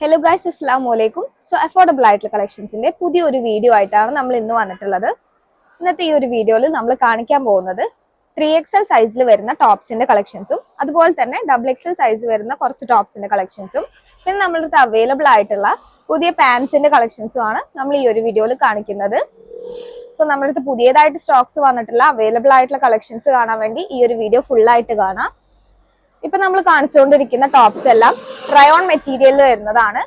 Hello guys അസ്സാം വലൈക്കും so affordable ആയിട്ടുള്ള കളക്ഷൻസിന്റെ പുതിയൊരു വീഡിയോ ആയിട്ടാണ് നമ്മൾ ഇന്ന് വന്നിട്ടുള്ളത്. ഇന്നത്തെ ഈ ഒരു വീഡിയോയിൽ നമ്മൾ കാണിക്കാൻ പോകുന്നത് ത്രീ എക്സൽ സൈസിൽ വരുന്ന ടോപ്സിന്റെ കളക്ഷൻസും അതുപോലെ തന്നെ ഡബിൾ എക്സൽ സൈസ് വരുന്ന കുറച്ച് ടോപ്സിന്റെ കളക്ഷൻസും പിന്നെ നമ്മുടെ അടുത്ത് അവൈലബിൾ ആയിട്ടുള്ള പുതിയ പാൻസിന്റെ കളക്ഷൻസും ആണ് നമ്മൾ ഈ ഒരു വീഡിയോയിൽ കാണിക്കുന്നത്. സോ നമ്മുടെ അടുത്ത് പുതിയതായിട്ട് സ്റ്റോക്സ് വന്നിട്ടുള്ള അവൈലബിൾ ആയിട്ടുള്ള കളക്ഷൻസ് കാണാൻ വേണ്ടി ഈ ഒരു വീഡിയോ ഫുൾ ആയിട്ട് കാണാം. ഇപ്പൊ നമ്മൾ കാണിച്ചുകൊണ്ടിരിക്കുന്ന ടോപ്സ് എല്ലാം റയോൺ മെറ്റീരിയലിൽ വരുന്നതാണ്.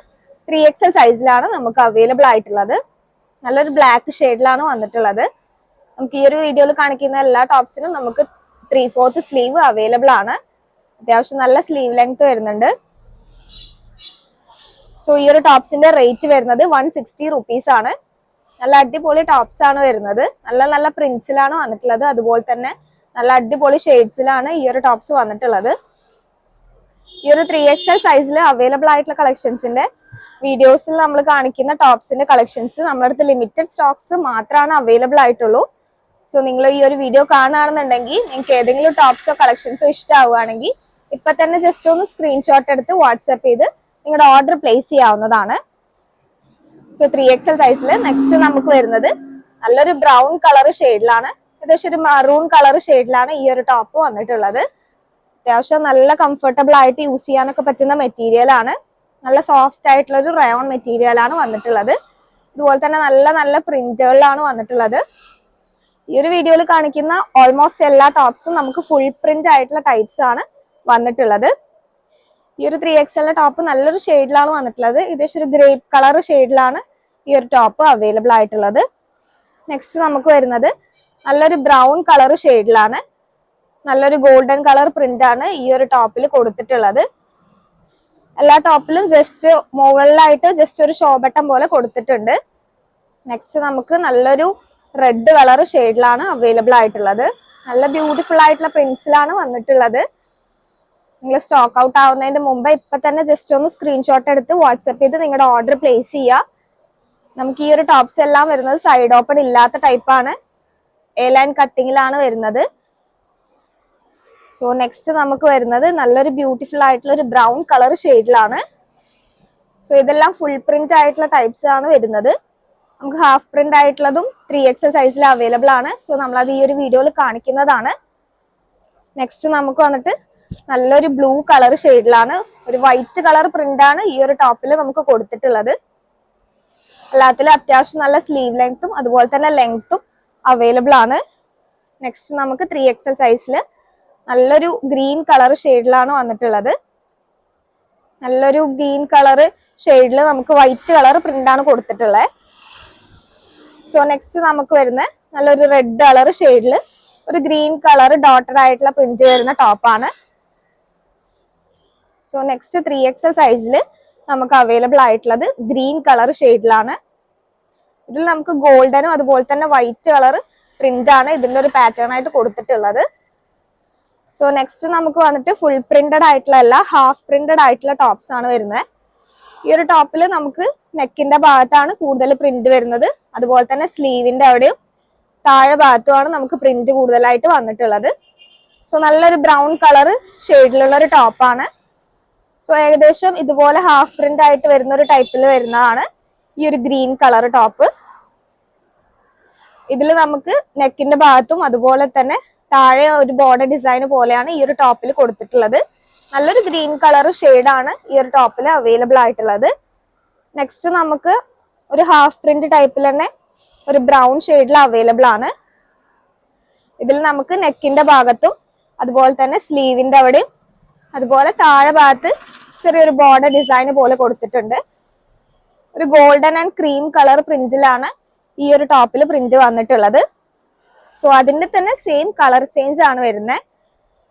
ത്രീ എക്സൽ സൈസിലാണ് നമുക്ക് അവൈലബിൾ ആയിട്ടുള്ളത്. നല്ലൊരു ബ്ലാക്ക് ഷെയ്ഡിലാണ് വന്നിട്ടുള്ളത്. നമുക്ക് ഈ ഒരു വീഡിയോയിൽ കാണിക്കുന്ന എല്ലാ ടോപ്സിനും നമുക്ക് ത്രീ ഫോർത്ത് സ്ലീവ് അവൈലബിൾ ആണ്. അത്യാവശ്യം നല്ല സ്ലീവ് ലെങ്ത് വരുന്നുണ്ട്. സോ ഈ ഒരു ടോപ്സിന്റെ റേറ്റ് വരുന്നത് വൺ സിക്സ്റ്റി റുപ്പീസ് ആണ്. നല്ല അടിപൊളി ടോപ്സ് ആണ് വരുന്നത്. നല്ല നല്ല പ്രിന്റ്സിലാണ് വന്നിട്ടുള്ളത്. അതുപോലെ തന്നെ നല്ല അടിപൊളി ഷെയ്ഡ്സിലാണ് ഈ ഒരു ടോപ്സ് വന്നിട്ടുള്ളത്. ഈ ഒരു ത്രീ എക്സ് എൽ സൈസിൽ അവൈലബിൾ ആയിട്ടുള്ള കളക്ഷൻസിന്റെ വീഡിയോസിൽ നമ്മൾ കാണിക്കുന്ന ടോപ്സിന്റെ കളക്ഷൻസ് നമ്മുടെ അടുത്ത് ലിമിറ്റഡ് സ്റ്റോക്സ് മാത്രമാണ് അവൈലബിൾ ആയിട്ടുള്ളൂ. സോ നിങ്ങൾ ഈ ഒരു വീഡിയോ കാണുകയാണെന്നുണ്ടെങ്കിൽ നിങ്ങൾക്ക് ഏതെങ്കിലും ടോപ്സോ കളക്ഷൻസോ ഇഷ്ടമാവുകയാണെങ്കിൽ ഇപ്പൊ തന്നെ ജസ്റ്റ് ഒന്ന് സ്ക്രീൻഷോട്ട് എടുത്ത് വാട്സ്ആപ്പ് ചെയ്ത് നിങ്ങളുടെ ഓർഡർ പ്ലേസ് ചെയ്യാവുന്നതാണ്. സോ ത്രീ എക്സ് എൽ സൈസിൽ നെക്സ്റ്റ് നമുക്ക് വരുന്നത് നല്ലൊരു ബ്രൗൺ കളർ ഷെയ്ഡിലാണ് ഏകദേശം ഒരു മറൂൺ കളർ ഷെയ്ഡിലാണ് ഈ ഒരു ടോപ്പ് വന്നിട്ടുള്ളത്. അത്യാവശ്യം നല്ല കംഫർട്ടബിൾ ആയിട്ട് യൂസ് ചെയ്യാനൊക്കെ പറ്റുന്ന മെറ്റീരിയൽ ആണ്. നല്ല സോഫ്റ്റ് ആയിട്ടുള്ള ഒരു റയോൺ മെറ്റീരിയൽ ആണ് വന്നിട്ടുള്ളത്. ഇതുപോലെ തന്നെ നല്ല നല്ല പ്രിന്റുകളിലാണ് വന്നിട്ടുള്ളത്. ഈ ഒരു വീഡിയോയിൽ കാണിക്കുന്ന ഓൾമോസ്റ്റ് എല്ലാ ടോപ്സും നമുക്ക് ഫുൾ പ്രിന്റ് ആയിട്ടുള്ള ടൈപ്സ് ആണ് വന്നിട്ടുള്ളത്. ഈ ഒരു ത്രീ എക്സ് എല്ലിന്റെ ടോപ്പ് നല്ലൊരു ഷെയ്ഡിലാണ് വന്നിട്ടുള്ളത്. ഏകദേശം ഒരു ഗ്രേപ്പ് കളർ ഷെയ്ഡിലാണ് ഈ ഒരു ടോപ്പ് അവൈലബിൾ ആയിട്ടുള്ളത്. നെക്സ്റ്റ് നമുക്ക് വരുന്നത് നല്ലൊരു ബ്രൗൺ കളർ ഷെയ്ഡിലാണ് നല്ലൊരു ഗോൾഡൻ കളർ പ്രിന്റ് ആണ് ഈ ഒരു ടോപ്പിൽ കൊടുത്തിട്ടുള്ളത്. എല്ലാ ടോപ്പിലും ജസ്റ്റ് മുകളിലായിട്ട് ജസ്റ്റ് ഒരു ഷോ ബട്ടൺ പോലെ കൊടുത്തിട്ടുണ്ട്. നെക്സ്റ്റ് നമുക്ക് നല്ലൊരു റെഡ് കളർ ഷെയ്ഡിലാണ് അവൈലബിൾ ആയിട്ടുള്ളത്. നല്ല ബ്യൂട്ടിഫുൾ ആയിട്ടുള്ള പ്രിന്റ്സിലാണ് വന്നിട്ടുള്ളത്. നിങ്ങൾ സ്റ്റോക്ക് ഔട്ട് ആവുന്നതിന് മുമ്പ് ഇപ്പൊ തന്നെ ജസ്റ്റ് ഒന്ന് സ്ക്രീൻഷോട്ട് എടുത്ത് വാട്സപ്പ് ചെയ്ത് നിങ്ങളുടെ ഓർഡർ പ്ലേസ് ചെയ്യുക നമുക്ക് ഈ ഒരു ടോപ്സ് എല്ലാം വരുന്നത് സൈഡ് ഓപ്പൺ ഇല്ലാത്ത ടൈപ്പാണ് എ ലൈൻ കട്ടിങ്ങിലാണ് വരുന്നത്. സോ നെക്സ്റ്റ് നമുക്ക് വരുന്നത് നല്ലൊരു ബ്യൂട്ടിഫുൾ ആയിട്ടുള്ള ഒരു ബ്രൗൺ കളർ ഷെയ്ഡിലാണ് സോ ഇതെല്ലാം ഫുൾ പ്രിന്റ് ആയിട്ടുള്ള ടൈപ്സ് ആണ് വരുന്നത്. നമുക്ക് ഹാഫ് പ്രിന്റ് ആയിട്ടുള്ളതും ത്രീ എക്സൽ സൈസിൽ അവൈലബിൾ ആണ്. സോ നമ്മളത് ഈ ഒരു വീഡിയോയിൽ കാണിക്കുന്നതാണ്. നെക്സ്റ്റ് നമുക്ക് വന്നിട്ട് നല്ലൊരു ബ്ലൂ കളർ ഷെയ്ഡിലാണ് ഒരു വൈറ്റ് കളർ പ്രിന്റ് ആണ് ഈ ഒരു ടോപ്പിൽ നമുക്ക് കൊടുത്തിട്ടുള്ളത്. എല്ലാത്തിലും അത്യാവശ്യം നല്ല സ്ലീവ് ലെങ്ത്തും അതുപോലെ തന്നെ ലെങ്ത്തും അവൈലബിൾ ആണ്. നെക്സ്റ്റ് നമുക്ക് ത്രീ എക്സൽ സൈസിൽ നല്ലൊരു ഗ്രീൻ കളർ ഷെയ്ഡിലാണ് വന്നിട്ടുള്ളത്. നല്ലൊരു ഗ്രീൻ കളർ ഷെയ്ഡിൽ നമുക്ക് വൈറ്റ് കളർ പ്രിന്റ് ആണ് കൊടുത്തിട്ടുള്ളത്. സോ നെക്സ്റ്റ് നമുക്ക് വരുന്ന നല്ലൊരു റെഡ് കളർ ഷെയ്ഡിൽ ഒരു ഗ്രീൻ കളർ ഡോട്ടഡ് ആയിട്ടുള്ള പ്രിന്റ് വരുന്ന ടോപ്പാണ് സോ നെക്സ്റ്റ് ത്രീ എക്സൽ സൈസിൽ നമുക്ക് അവൈലബിൾ ആയിട്ടുള്ളത് ഗ്രീൻ കളർ ഷെയ്ഡിലാണ്. ഇതിൽ നമുക്ക് ഗോൾഡനും അതുപോലെ തന്നെ വൈറ്റ് കളർ പ്രിന്റ് ആണ് ഇതിന്റെ ഒരു പാറ്റേൺ ആയിട്ട് കൊടുത്തിട്ടുള്ളത്. സോ നെക്സ്റ്റ് നമുക്ക് വന്നിട്ട് ഫുൾ പ്രിന്റഡ് ആയിട്ടുള്ള അല്ല ഹാഫ് പ്രിന്റഡ് ആയിട്ടുള്ള ടോപ്സ് ആണ് വരുന്നത് ഈ ഒരു ടോപ്പിൽ നമുക്ക് നെക്കിന്റെ ഭാഗത്താണ് കൂടുതൽ പ്രിന്റ് വരുന്നത്. അതുപോലെ തന്നെ സ്ലീവിന്റെ അവിടെയും താഴെ ഭാഗത്തുമാണ് നമുക്ക് പ്രിന്റ് കൂടുതലായിട്ട് വന്നിട്ടുള്ളത്. സോ നല്ലൊരു ബ്രൗൺ കളർ ഷെയ്ഡിലുള്ള ഒരു ടോപ്പാണ് സോ ഏകദേശം ഇതുപോലെ ഹാഫ് പ്രിന്റ് ആയിട്ട് വരുന്ന ഒരു ടൈപ്പിൽ വരുന്നതാണ് ഈ ഒരു ഗ്രീൻ കളർ ടോപ്പ് ഇതിൽ നമുക്ക് നെക്കിന്റെ ഭാഗത്തും അതുപോലെ തന്നെ താഴെ ഒരു ബോർഡർ ഡിസൈൻ പോലെയാണ് ഈ ഒരു ടോപ്പിൽ കൊടുത്തിട്ടുള്ളത്. നല്ലൊരു ഗ്രീൻ കളർ ആണ് ഈ ഒരു ടോപ്പിൽ അവൈലബിൾ ആയിട്ടുള്ളത്. നെക്സ്റ്റ് നമുക്ക് ഒരു ഹാഫ് പ്രിന്റ് ടൈപ്പിൽ തന്നെ ഒരു ബ്രൗൺ ഷെയ്ഡിൽ അവൈലബിൾ ആണ്. ഇതിൽ നമുക്ക് നെക്കിന്റെ ഭാഗത്തും അതുപോലെ തന്നെ സ്ലീവിന്റെ അവിടെയും അതുപോലെ താഴെ ഭാഗത്ത് ചെറിയൊരു ബോർഡർ ഡിസൈൻ പോലെ കൊടുത്തിട്ടുണ്ട്. ഒരു ഗോൾഡൻ ആൻഡ് ക്രീം കളർ പ്രിന്റിലാണ് ഈ ഒരു ടോപ്പിൽ പ്രിന്റ് വന്നിട്ടുള്ളത്. സോ അതിന്റെ തന്നെ സെയിം കളർ ചേഞ്ച് ആണ് വരുന്നത്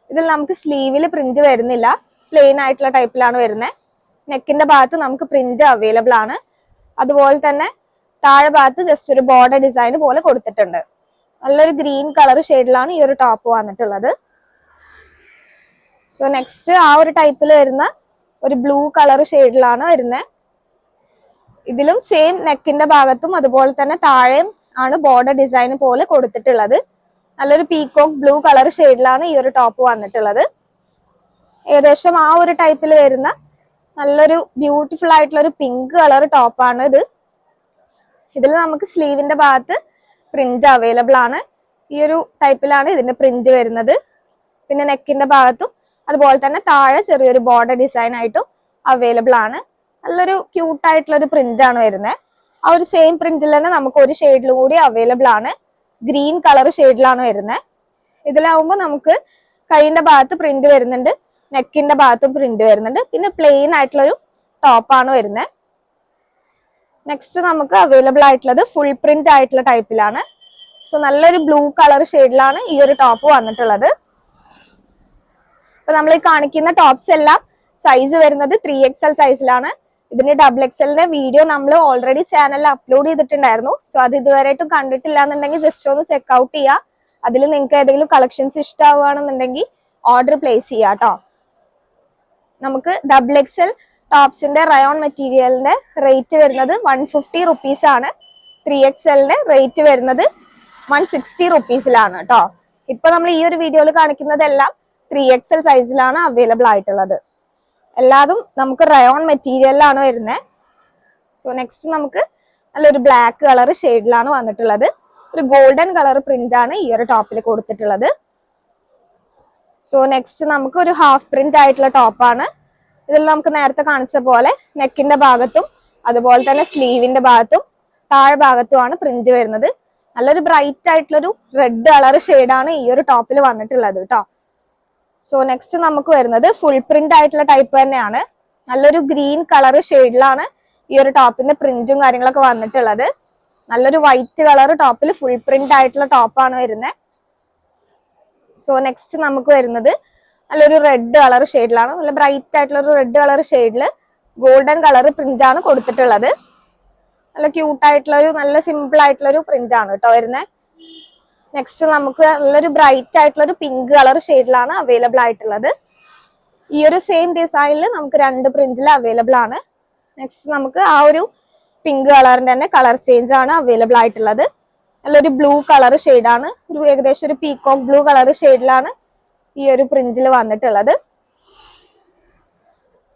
ഇതിൽ നമുക്ക് സ്ലീവിൽ പ്രിന്റ് വരുന്നില്ല. പ്ലെയിൻ ആയിട്ടുള്ള ടൈപ്പിലാണ് വരുന്നത് നെക്കിന്റെ ഭാഗത്ത് നമുക്ക് പ്രിന്റ് അവൈലബിൾ ആണ്. അതുപോലെ തന്നെ താഴെ ഭാഗത്ത് ജസ്റ്റ് ഒരു ബോർഡർ ഡിസൈൻ പോലെ കൊടുത്തിട്ടുണ്ട്. നല്ലൊരു ഗ്രീൻ കളർ ഷെയ്ഡിലാണ് ഈ ഒരു ടോപ്പ് വന്നിട്ടുള്ളത്. സോ നെക്സ്റ്റ് ആ ഒരു ടൈപ്പിൽ വരുന്ന ഒരു ബ്ലൂ കളർ ഷെയ്ഡിലാണ് വരുന്നത് ഇതിലും സെയിം നെക്കിന്റെ ഭാഗത്തും അതുപോലെ തന്നെ താഴെയും ആണ് ബോർഡർ ഡിസൈൻ പോലെ കൊടുത്തിട്ടുള്ളത്. നല്ലൊരു പീകോക്ക് ബ്ലൂ കളർ ഷെയ്ഡിലാണ് ഈ ഒരു ടോപ്പ് വന്നിട്ടുള്ളത്. ഏകദേശം ആ ഒരു ടൈപ്പിൽ വരുന്ന നല്ലൊരു ബ്യൂട്ടിഫുൾ ആയിട്ടുള്ള ഒരു പിങ്ക് കളർ ടോപ്പാണ് ഇത്. ഇതിൽ നമുക്ക് സ്ലീവിന്റെ ഭാഗത്ത് പ്രിന്റ് അവൈലബിൾ ആണ്. ഈ ഒരു ടൈപ്പിലാണ് ഇതിന്റെ പ്രിന്റ് വരുന്നത്. പിന്നെ നെക്കിന്റെ ഭാഗത്തും അതുപോലെ തന്നെ താഴെ ചെറിയൊരു ബോർഡർ ഡിസൈൻ ആയിട്ടും അവൈലബിൾ ആണ്. നല്ലൊരു ക്യൂട്ടായിട്ടുള്ള ഒരു പ്രിന്റ് ആണ് വരുന്നത് ആ ഒരു സെയിം പ്രിന്റിൽ തന്നെ നമുക്ക് ഒരു ഷെയ്ഡിലും കൂടി അവൈലബിൾ ആണ്. ഗ്രീൻ കളർ ഷെയ്ഡിലാണ് വരുന്നത് ഇതിലാവുമ്പോൾ നമുക്ക് കൈയിന്റെ ഭാഗത്ത് പ്രിന്റ് വരുന്നുണ്ട് നെക്കിന്റെ ഭാഗത്തും പ്രിന്റ് വരുന്നുണ്ട്. പിന്നെ പ്ലെയിൻ ആയിട്ടുള്ളൊരു ടോപ്പാണ് വരുന്നത് നെക്സ്റ്റ് നമുക്ക് അവൈലബിൾ ആയിട്ടുള്ളത് ഫുൾ പ്രിന്റ് ആയിട്ടുള്ള ടൈപ്പിലാണ് സോ നല്ലൊരു ബ്ലൂ കളർ ഷെയ്ഡിലാണ് ഈ ഒരു ടോപ്പ് വന്നിട്ടുള്ളത്. അപ്പൊ നമ്മൾ ഈ കാണിക്കുന്ന ടോപ്സ് എല്ലാം സൈസ് വരുന്നത് ത്രീ എക്സ് എൽ സൈസിലാണ് ഇതിന്റെ ഡബിൾ എക്സലിന്റെ വീഡിയോ നമ്മൾ ഓൾറെഡി ചാനലിൽ അപ്ലോഡ് ചെയ്തിട്ടുണ്ടായിരുന്നു. സോ അത് ഇതുവരെയായിട്ടും കണ്ടിട്ടില്ല എന്നുണ്ടെങ്കിൽ ജസ്റ്റ് ഒന്ന് ചെക്ക് ഔട്ട് ചെയ്യുക അതിൽ നിങ്ങൾക്ക് ഏതെങ്കിലും കളക്ഷൻസ് ഇഷ്ടമാവുകയാണെന്നുണ്ടെങ്കിൽ ഓർഡർ പ്ലേസ് ചെയ്യാം കേട്ടോ നമുക്ക് ഡബിൾ എക്സൽ ടോപ്സിന്റെ റയോൺ മെറ്റീരിയലിന്റെ റേറ്റ് വരുന്നത് വൺ ഫിഫ്റ്റി റുപ്പീസ് ആണ്. ത്രീ എക്സലിന്റെ റേറ്റ് വരുന്നത് വൺ സിക്സ്റ്റി റുപ്പീസിലാണ് കേട്ടോ ഇപ്പൊ നമ്മൾ ഈ ഒരു വീഡിയോയിൽ കാണിക്കുന്നതെല്ലാം ത്രീ എക്സൽ സൈസിലാണ് അവൈലബിൾ ആയിട്ടുള്ളത്. എല്ലാതും നമുക്ക് റയോൺ മെറ്റീരിയലിലാണ് വരുന്നത് സോ നെക്സ്റ്റ് നമുക്ക് നല്ലൊരു ബ്ലാക്ക് കളർ ഷെയ്ഡിലാണ് വന്നിട്ടുള്ളത്. ഒരു ഗോൾഡൻ കളർ പ്രിന്റ് ആണ് ഈ ഒരു ടോപ്പിൽ കൊടുത്തിട്ടുള്ളത്. സോ നെക്സ്റ്റ് നമുക്ക് ഒരു ഹാഫ് പ്രിന്റ് ആയിട്ടുള്ള ടോപ്പാണ് ഇതിൽ നമുക്ക് നേരത്തെ കാണിച്ച പോലെ നെക്കിന്റെ ഭാഗത്തും അതുപോലെ തന്നെ സ്ലീവിന്റെ ഭാഗത്തും താഴെ ഭാഗത്തുമാണ് പ്രിന്റ് വരുന്നത്. നല്ലൊരു ബ്രൈറ്റ് ആയിട്ടുള്ളൊരു റെഡ് കളർ ഷെയ്ഡാണ് ഈ ഒരു ടോപ്പിൽ വന്നിട്ടുള്ളത് കേട്ടോ സോ നെക്സ്റ്റ് നമുക്ക് വരുന്നത് ഫുൾ പ്രിന്റ് ആയിട്ടുള്ള ടൈപ്പ് തന്നെയാണ്. നല്ലൊരു ഗ്രീൻ കളർ ഷെയ്ഡിലാണ് ഈ ഒരു ടോപ്പിന്റെ പ്രിന്റും കാര്യങ്ങളൊക്കെ വന്നിട്ടുള്ളത്. നല്ലൊരു വൈറ്റ് കളർ ടോപ്പിൽ ഫുൾ പ്രിന്റ് ആയിട്ടുള്ള ടോപ്പാണ് വരുന്നത്. സോ നെക്സ്റ്റ് നമുക്ക് വരുന്നത് നല്ലൊരു റെഡ് കളർ ഷെയ്ഡിലാണ് നല്ല ബ്രൈറ്റ് ആയിട്ടുള്ള ഒരു റെഡ് കളർ ഷെയ്ഡിൽ ഗോൾഡൻ കളർ പ്രിന്റ് ആണ് കൊടുത്തിട്ടുള്ളത്. നല്ല ക്യൂട്ട് ഒരു നല്ല സിമ്പിൾ ആയിട്ടുള്ള ഒരു പ്രിന്റ് ആണ് കേട്ടോ വരുന്നത്. നെക്സ്റ്റ് നമുക്ക് നല്ലൊരു ബ്രൈറ്റ് ആയിട്ടുള്ള ഒരു പിങ്ക് കളർ ഷെയ്ഡിലാണ് അവൈലബിൾ ആയിട്ടുള്ളത്. ഈ ഒരു സെയിം ഡിസൈനിൽ നമുക്ക് രണ്ട് പ്രിന്റിൽ അവൈലബിൾ ആണ്. നെക്സ്റ്റ് നമുക്ക് ആ ഒരു പിങ്ക് കളറിന്റെ തന്നെ കളർ ചേഞ്ച് ആണ് അവൈലബിൾ ആയിട്ടുള്ളത്. നല്ലൊരു ബ്ലൂ കളർ ആണ് ഒരു ഏകദേശം ഒരു പീകോക്ക് ബ്ലൂ കളർ ഷെയ്ഡിലാണ് ഈ ഒരു പ്രിന്റിൽ വന്നിട്ടുള്ളത്.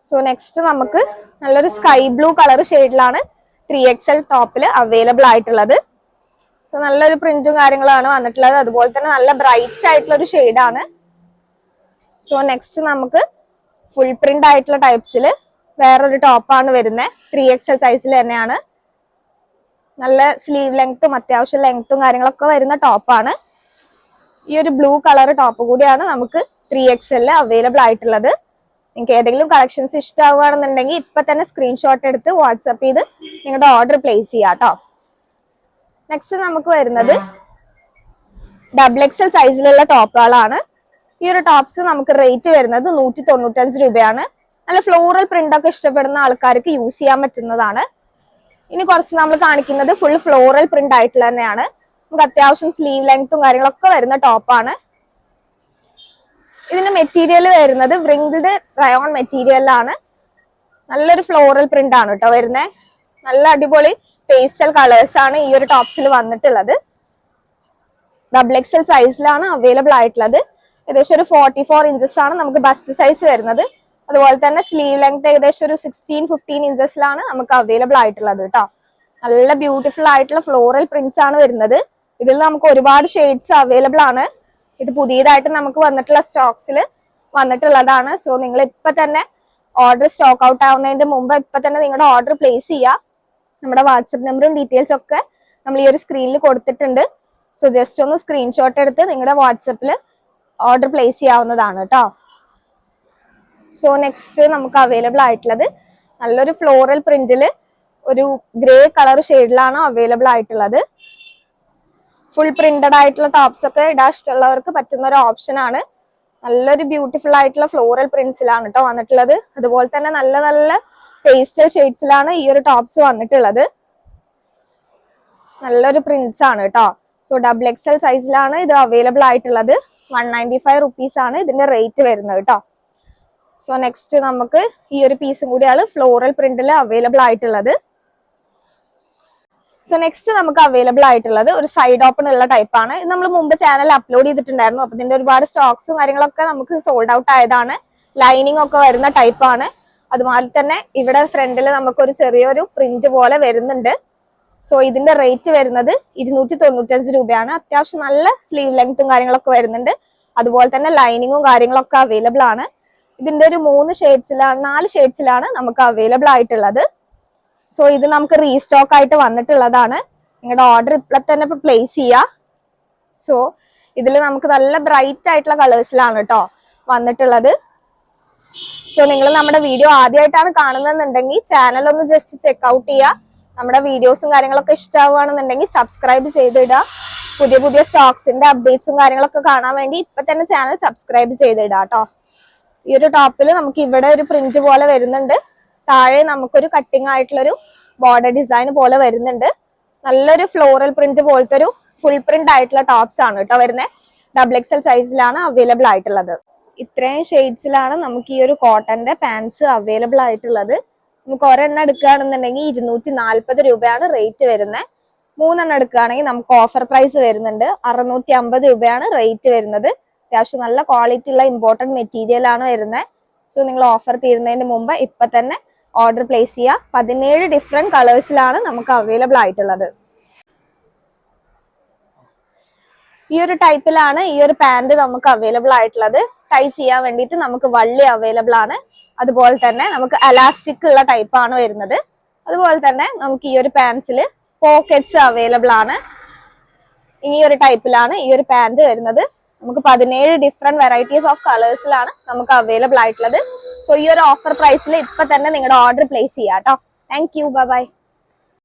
സോ നെക്സ്റ്റ് നമുക്ക് നല്ലൊരു സ്കൈ ബ്ലൂ കളർ ഷെയ്ഡിലാണ് ത്രീ എക്സ് എൽ ടോപ്പിൽ അവൈലബിൾ ആയിട്ടുള്ളത്. സോ നല്ലൊരു പ്രിന്റും കാര്യങ്ങളാണ് വന്നിട്ടുള്ളത്. അതുപോലെ തന്നെ നല്ല ബ്രൈറ്റ് ആയിട്ടുള്ള ഒരു ഷെയ്ഡാണ് സോ നെക്സ്റ്റ് നമുക്ക് ഫുൾ പ്രിന്റ് ആയിട്ടുള്ള ടൈപ്സിൽ വേറൊരു ടോപ്പാണ് വരുന്നത് ത്രീ എക്സ് എൽ സൈസിൽ തന്നെയാണ്. നല്ല സ്ലീവ് ലെങ്ത്തും അത്യാവശ്യം ലെങ്ത്തും കാര്യങ്ങളൊക്കെ വരുന്ന ടോപ്പാണ് ഈ ഒരു ബ്ലൂ കളർ ടോപ്പ് കൂടിയാണ് നമുക്ക് ത്രീ എക്സ് എല്ലിൽ അവൈലബിൾ ആയിട്ടുള്ളത്. നിങ്ങൾക്ക് ഏതെങ്കിലും കളക്ഷൻസ് ഇഷ്ടമാവുകയാണെന്നുണ്ടെങ്കിൽ ഇപ്പൊ തന്നെ സ്ക്രീൻഷോട്ട് എടുത്ത് വാട്സപ്പ് ചെയ്ത് നിങ്ങളുടെ ഓർഡർ പ്ലേസ് ചെയ്യാം കേട്ടോ നെക്സ്റ്റ് നമുക്ക് വരുന്നത് ഡബിൾ എക്സൽ സൈസിലുള്ള ടോപ്പുകളാണ് ഈ ഒരു ടോപ്സ് നമുക്ക് റേറ്റ് വരുന്നത് നൂറ്റി തൊണ്ണൂറ്റഞ്ച് രൂപയാണ്. നല്ല ഫ്ലോറൽ പ്രിന്റ് ഒക്കെ ഇഷ്ടപ്പെടുന്ന ആൾക്കാർക്ക് യൂസ് ചെയ്യാൻ പറ്റുന്നതാണ്. ഇനി കുറച്ച് നമ്മൾ കാണിക്കുന്നത് ഫുൾ ഫ്ലോറൽ പ്രിന്റ് ആയിട്ടുള്ള തന്നെയാണ്. നമുക്ക് അത്യാവശ്യം സ്ലീവ് ലെങ്ത്തും കാര്യങ്ങളൊക്കെ വരുന്ന ടോപ്പാണ് ഇതിന്റെ മെറ്റീരിയൽ വരുന്നത് വ്രിങ്കിൾഡ് റയോൺ മെറ്റീരിയലാണ് നല്ലൊരു ഫ്ലോറൽ പ്രിന്റ് ആണ് കേട്ടോ വരുന്നത് നല്ല അടിപൊളി പേസ്റ്റൽ കളേഴ്സ് ആണ് ഈ ഒരു ടോപ്സിൽ വന്നിട്ടുള്ളത്. ഡബിൾ എക്സൽ സൈസിലാണ് അവൈലബിൾ ആയിട്ടുള്ളത്. ഏകദേശം ഒരു ഫോർട്ടി ഫോർ ഇഞ്ചസ് ആണ് നമുക്ക് ബസ്റ്റ് സൈസ് വരുന്നത്. അതുപോലെ തന്നെ സ്ലീവ് ലെങ്ത് ഏകദേശം ഒരു സിക്സ്റ്റീൻ ഫിഫ്റ്റീൻ ഇഞ്ചസിലാണ് നമുക്ക് അവൈലബിൾ ആയിട്ടുള്ളത് കേട്ടോ നല്ല ബ്യൂട്ടിഫുൾ ആയിട്ടുള്ള ഫ്ലോറൽ പ്രിന്റ്സ് ആണ് വരുന്നത്. ഇതിൽ നമുക്ക് ഒരുപാട് ഷെയ്ഡ്സ് അവൈലബിൾ ആണ്. ഇത് പുതിയതായിട്ട് നമുക്ക് വന്നിട്ടുള്ള സ്റ്റോക്സിൽ വന്നിട്ടുള്ളതാണ്. സോ നിങ്ങൾ ഇപ്പൊ തന്നെ ഓർഡർ സ്റ്റോക്ക് ഔട്ട് ആവുന്നതിന്റെ മുമ്പ് ഇപ്പൊ തന്നെ നിങ്ങളുടെ ഓർഡർ പ്ലേസ് ചെയ്യുക നമ്മുടെ വാട്സപ്പ് നമ്പറും ഡീറ്റെയിൽസ് ഒക്കെ നമ്മൾ ഈ ഒരു സ്ക്രീനിൽ കൊടുത്തിട്ടുണ്ട്. സോ ജസ്റ്റ് ഒന്ന് സ്ക്രീൻഷോട്ട് എടുത്ത് നിങ്ങളുടെ വാട്സപ്പിൽ ഓർഡർ പ്ലേസ് ചെയ്യാവുന്നതാണ് കേട്ടോ സോ നെക്സ്റ്റ് നമുക്ക് അവൈലബിൾ ആയിട്ടുള്ളത് നല്ലൊരു ഫ്ലോറൽ പ്രിന്റിൽ ഒരു ഗ്രേ കളർ ഷെയ്ഡിലാണ് അവൈലബിൾ ആയിട്ടുള്ളത്. ഫുൾ പ്രിന്റഡ് ആയിട്ടുള്ള ടോപ്സ് ഒക്കെ ഇടാൻ ഇഷ്ടമുള്ളവർക്ക് പറ്റുന്ന ഒരു ഓപ്ഷൻ ആണ്. നല്ലൊരു ബ്യൂട്ടിഫുൾ ആയിട്ടുള്ള ഫ്ലോറൽ പ്രിന്റ്സിലാണ് കേട്ടോ വന്നിട്ടുള്ളത്. അതുപോലെ തന്നെ നല്ല നല്ല പേസ്റ്റൽ ഷെയ്ഡ്സിലാണ് ഈ ഒരു ടോപ്സ് വന്നിട്ടുള്ളത്. നല്ലൊരു പ്രിന്റ്സ് ആണ് കേട്ടോ സോ ഡബിൾ എക്സൽ സൈസിലാണ് ഇത് അവൈലബിൾ ആയിട്ടുള്ളത്. വൺ നയന്റി ഫൈവ് റുപ്പീസ് ആണ് ഇതിന്റെ റേറ്റ് വരുന്നത് കേട്ടോ സോ നെക്സ്റ്റ് നമുക്ക് ഈ ഒരു പീസും കൂടിയാണ് ഫ്ലോറൽ പ്രിന്റിൽ അവൈലബിൾ ആയിട്ടുള്ളത്. സോ നെക്സ്റ്റ് നമുക്ക് അവൈലബിൾ ആയിട്ടുള്ളത് ഒരു സൈഡ് ഓപ്പൺ ഉള്ള ടൈപ്പാണ് ഇത് നമ്മൾ മുമ്പ് ചാനൽ അപ്ലോഡ് ചെയ്തിട്ടുണ്ടായിരുന്നു. അപ്പൊ ഇതിന്റെ ഒരുപാട് സ്റ്റോക്സും കാര്യങ്ങളൊക്കെ നമുക്ക് സോൾഡ് ഔട്ട് ആയതാണ്. ലൈനിങ് ഒക്കെ വരുന്ന ടൈപ്പാണ് അതുപോലെ തന്നെ ഇവിടെ ഫ്രണ്ടിൽ നമുക്കൊരു ചെറിയൊരു പ്രിന്റ് പോലെ വരുന്നുണ്ട്. സോ ഇതിന്റെ റേറ്റ് വരുന്നത് ഇരുന്നൂറ്റി തൊണ്ണൂറ്റഞ്ച് രൂപയാണ്. അത്യാവശ്യം നല്ല സ്ലീവ് ലെങ്ത്തും കാര്യങ്ങളൊക്കെ വരുന്നുണ്ട്. അതുപോലെ തന്നെ ലൈനിങ്ങും കാര്യങ്ങളൊക്കെ അവൈലബിൾ ആണ്. ഇതിന്റെ ഒരു മൂന്ന് ഷെയ്ഡ്സിലാണ് നാല് ഷെയ്ഡ്സിലാണ് നമുക്ക് അവൈലബിൾ ആയിട്ടുള്ളത്. സോ ഇത് നമുക്ക് റീസ്റ്റോക്ക് ആയിട്ട് വന്നിട്ടുള്ളതാണ്. നിങ്ങളുടെ ഓർഡർ ഇപ്പോൾ തന്നെ ഇപ്പൊ പ്ലേസ് ചെയ്യുക സോ ഇതിൽ നമുക്ക് നല്ല ബ്രൈറ്റ് ആയിട്ടുള്ള കളേഴ്സിലാണ് കേട്ടോ വന്നിട്ടുള്ളത്. സോ നിങ്ങൾ നമ്മുടെ വീഡിയോ ആദ്യമായിട്ടാണ് കാണുന്നതെന്നുണ്ടെങ്കിൽ ചാനൽ ഒന്ന് ജസ്റ്റ് ചെക്ക് ഔട്ട് ചെയ്യുക നമ്മുടെ വീഡിയോസും കാര്യങ്ങളൊക്കെ ഇഷ്ടമാവുകയാണെന്നുണ്ടെങ്കിൽ സബ്സ്ക്രൈബ് ചെയ്തിടുക. പുതിയ പുതിയ സ്റ്റോക്സിന്റെ അപ്ഡേറ്റ്സും കാര്യങ്ങളൊക്കെ കാണാൻ വേണ്ടി ഇപ്പൊ തന്നെ ചാനൽ സബ്സ്ക്രൈബ് ചെയ്തിടുക കേട്ടോ ഈ ഒരു ടോപ്പിൽ നമുക്ക് ഇവിടെ ഒരു പ്രിന്റ് പോലെ വരുന്നുണ്ട്. താഴെ നമുക്കൊരു കട്ടിങ് ആയിട്ടുള്ളൊരു ബോർഡർ ഡിസൈൻ പോലെ വരുന്നുണ്ട്. നല്ലൊരു ഫ്ലോറൽ പ്രിന്റ് പോലത്തെ ഒരു ഫുൾ പ്രിന്റ് ആയിട്ടുള്ള ടോപ്സ് ആണ് കേട്ടോ വരുന്നത് ഡബിൾ എക്സൽ സൈസിലാണ് അവൈലബിൾ ആയിട്ടുള്ളത്. ഇത്രയും ഷെയ്ഡ്സിലാണ് നമുക്ക് ഈ ഒരു കോട്ടന്റെ പാൻസ് അവൈലബിൾ ആയിട്ടുള്ളത്. നമുക്ക് ഒരെണ്ണം എടുക്കുകയാണെന്നുണ്ടെങ്കിൽ ഇരുന്നൂറ്റി നാൽപ്പത് രൂപയാണ് റേറ്റ് വരുന്നത്. മൂന്നെണ്ണം എടുക്കുകയാണെങ്കിൽ നമുക്ക് ഓഫർ പ്രൈസ് വരുന്നുണ്ട്. അറുന്നൂറ്റി അമ്പത് രൂപയാണ് റേറ്റ് വരുന്നത്. അത്യാവശ്യം നല്ല ക്വാളിറ്റി ഉള്ള ഇമ്പോർട്ടന്റ് മെറ്റീരിയൽ ആണ് വരുന്നത്. സോ നിങ്ങൾ ഓഫർ തീരുന്നതിന് മുമ്പ് ഇപ്പൊ തന്നെ ഓർഡർ പ്ലേസ് ചെയ്യുക. പതിനേഴ് ഡിഫറെന്റ് കളേഴ്സിലാണ് നമുക്ക് അവൈലബിൾ ആയിട്ടുള്ളത്. ഈ ഒരു ടൈപ്പിലാണ് ഈ ഒരു പാന്റ് നമുക്ക് അവൈലബിൾ ആയിട്ടുള്ളത്. ടൈ ചെയ്യാൻ വേണ്ടിയിട്ട് നമുക്ക് വള്ളി അവൈലബിൾ ആണ്. അതുപോലെ തന്നെ നമുക്ക് അലാസ്റ്റിക് ഉള്ള ടൈപ്പ് ആണ് വരുന്നത്. അതുപോലെ തന്നെ നമുക്ക് ഈ ഒരു പാൻസിൽ പോക്കറ്റ്സ് അവൈലബിൾ ആണ്. ഈ ഒരു ടൈപ്പിലാണ് ഈ ഒരു പാന്റ് വരുന്നത്. നമുക്ക് പതിനേഴ് ഡിഫറെന്റ് വെറൈറ്റീസ് ഓഫ് കളേഴ്സിലാണ് നമുക്ക് അവൈലബിൾ ആയിട്ടുള്ളത്. സോ ഈ ഒരു ഓഫർ പ്രൈസിൽ ഇപ്പൊ തന്നെ നിങ്ങളുടെ ഓർഡർ പ്ലേസ് ചെയ്യാം കേട്ടോ താങ്ക് യു ബൈ